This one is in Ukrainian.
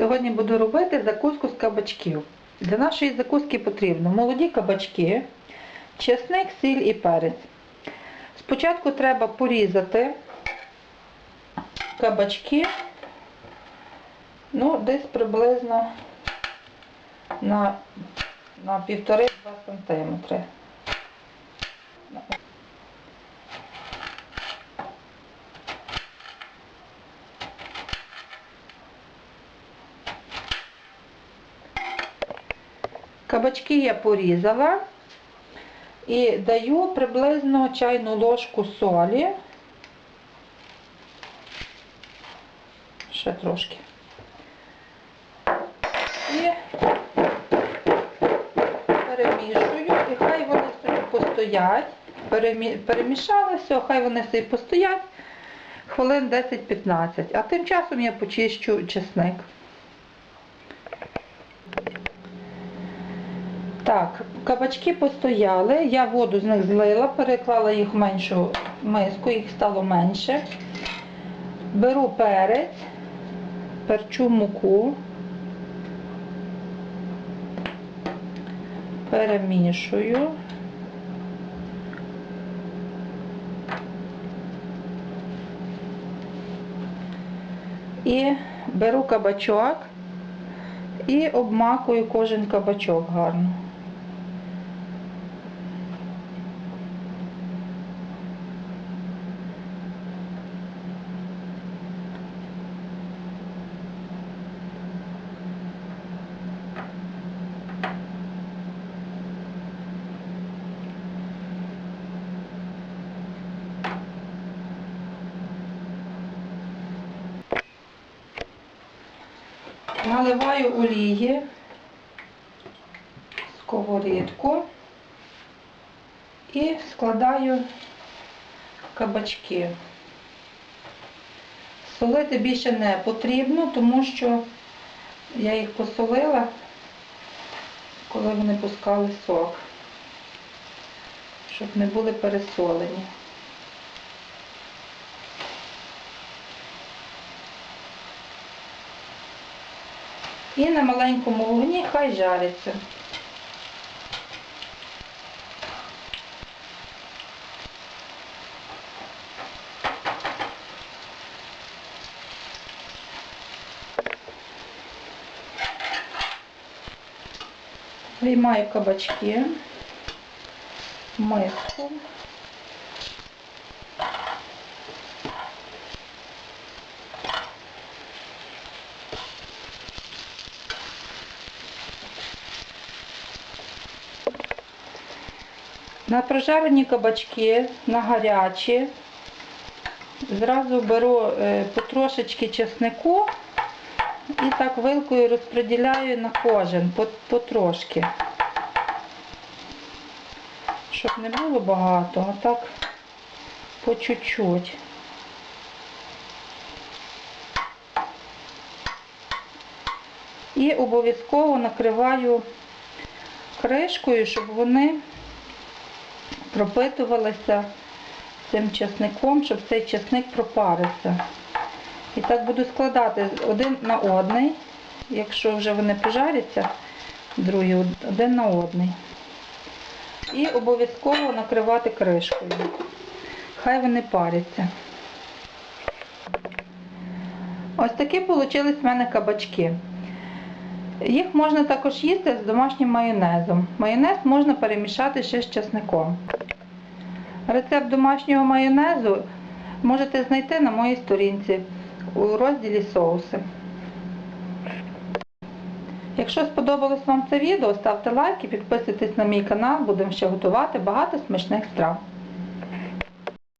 Сьогодні буду робити закуску з кабачків. Для нашої закуски потрібно молоді кабачки, чесник, сіль і перець. Спочатку треба порізати кабачки, ну, десь приблизно на, на 1,5-2 см. Кабачки я порізала і даю приблизно чайну ложку солі. Ще трошки. І перемішую, і хай вони собі постоять. Перемі- Перемішала все, хай вони собі постоять хвилин 10-15. А тим часом я почищу чесник. Так, кабачки постояли, я воду з них злила, переклала їх в меншу миску, їх стало менше. Беру перець, перчу муку, перемішую. І беру кабачок і обмакую кожен кабачок гарно. Наливаю олії в сковорідку і складаю кабачки. Солити більше не потрібно, тому що я їх посолила, коли вони пускали сок, щоб не були пересолені. І на маленькому вогні хай жариться. Виймаю кабачки, миску. На прожарені кабачки, на гарячі. Зразу беру е, потрошечки чеснику і так вилкою розподіляю на кожен потрошки. Щоб не було багато, а так по чуть-чуть. І обов'язково накриваю кришкою, щоб вони пропитувалися цим часником, щоб цей часник пропарився. І так буду складати один на одний, якщо вже вони пожаряться, другий один на одний. І обов'язково накривати кришкою. Хай вони паряться. Ось такі вийшли в мене кабачки. Їх можна також їсти з домашнім майонезом. Майонез можна перемішати ще з часником. Рецепт домашнього майонезу можете знайти на моїй сторінці у розділі соуси. Якщо сподобалось вам це відео, ставте лайк і підписуйтесь на мій канал, будемо ще готувати багато смачних страв.